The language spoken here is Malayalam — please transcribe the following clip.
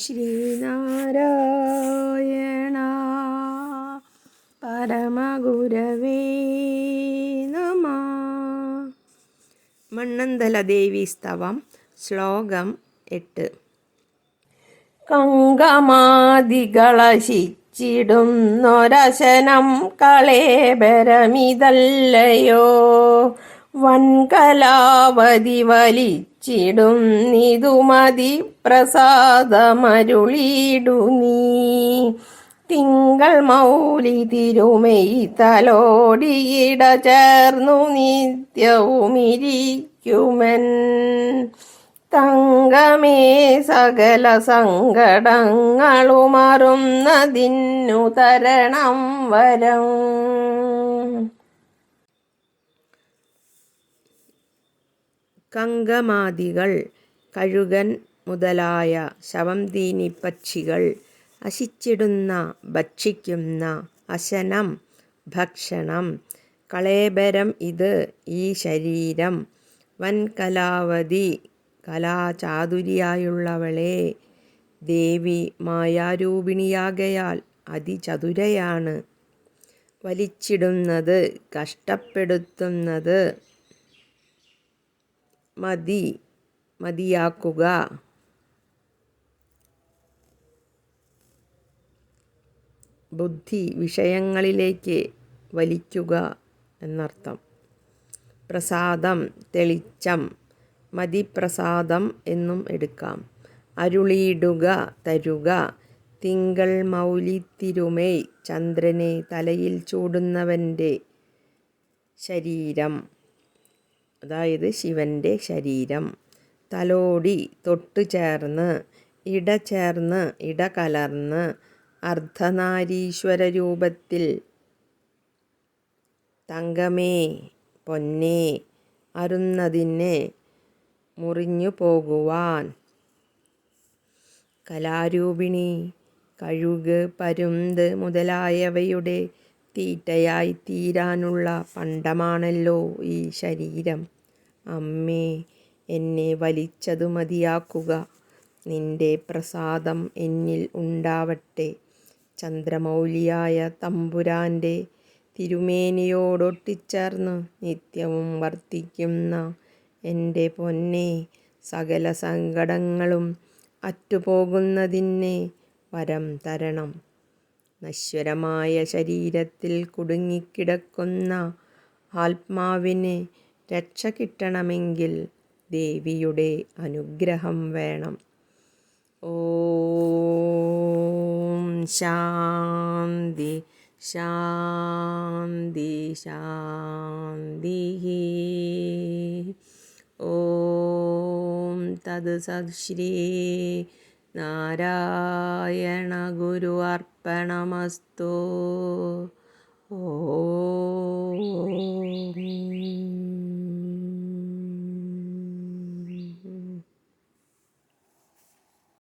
ശ്രീനാരായണ. പരമഗുരവേ നമ. മണ്ണന്തല ദേവി സ്തവം ശ്ലോകം എട്ട്. കങ്കമാദികളശിച്ചിടുന്നൊരശനം കളേബരമിതല്ലയോ? വൻകലാവതി വലിച്ചിടും നിതുമതി പ്രസാദമരുളിയിടു നീ തിങ്കൾ മൗലി തിരുമൈ തലോടിയിട ചേർന്നു നിത്യവുമിരിക്കുമൻ. തങ്കമേ സകല സങ്കടങ്ങളുമറുന്നതിന്നു തരണം വരം. കങ്കമാദികൾ കഴുകൻ മുതലായ ശവംതീനി പക്ഷികൾ അശിച്ചിടുന്ന ഭക്ഷിക്കുന്ന അശനം ഭക്ഷണം. കളേബരം ഇത് ഈ ശരീരം. വൻകലാവതി കലാചാതുരിയായുള്ളവളെ. ദേവി മായാരൂപിണിയാകയാൽ അതിചതുരയാണ്. വലിച്ചിടുന്നത് കഷ്ടപ്പെടുത്തുന്നത്. മതി. മതിയാക്കുക. ബുദ്ധി വിഷയങ്ങളിലേക്ക് വലിക്കുക എന്നർത്ഥം. പ്രസാദം തെളിച്ചം മതിപ്രസാദം എന്നും എടുക്കാം. അരുളിയിടുക തരുക തിങ്കൾ മൗലിത്തിരുമേ ചന്ദ്രനെ തലയിൽ ചൂടുന്നവന്റെ ശരീരം. അതായത് ശിവന്റെ ശരീരം. തലോടി തൊട്ടു ചേർന്ന് ഇട ചേർന്ന് ഇട കലർന്ന് അർദ്ധനാരീശ്വര രൂപത്തിൽ തങ്കമേ പൊന്നേ അരുന്നതിന് മുറിഞ്ഞു പോകുവാൻ. കലാരൂപിണി കഴുക് പരുന്ത് മുതലായവയുടെ തീറ്റയായി തീരാനുള്ള പണ്ടമാണല്ലോ ഈ ശരീരം. അമ്മേ എന്നെ വലിച്ചതു മതിയാക്കുക. നിന്റെ പ്രസാദം എന്നിൽ ഉണ്ടാവട്ടെ. ചന്ദ്രമൗലിയായ തമ്പുരാന്റെ തിരുമേനിയോടൊട്ടിച്ചേർന്ന് നിത്യവും വർത്തിക്കുന്ന എന്റെ പൊന്നെ സകല സങ്കടങ്ങളും അറ്റുപോകുന്നതിനെ വരം തരണം. നശ്വരമായ ശരീരത്തിൽ കുടുങ്ങിക്കിടക്കുന്ന ആത്മാവിന് രക്ഷ കിട്ടണമെങ്കിൽ ദേവിയുടെ അനുഗ്രഹം വേണം. ഓം ശാന്തി ശാന്തി ശാന്തി. ഓം തത് സശ്രീ നാരായണ ഗുരു അർപ്പണമസ്തു. ഓ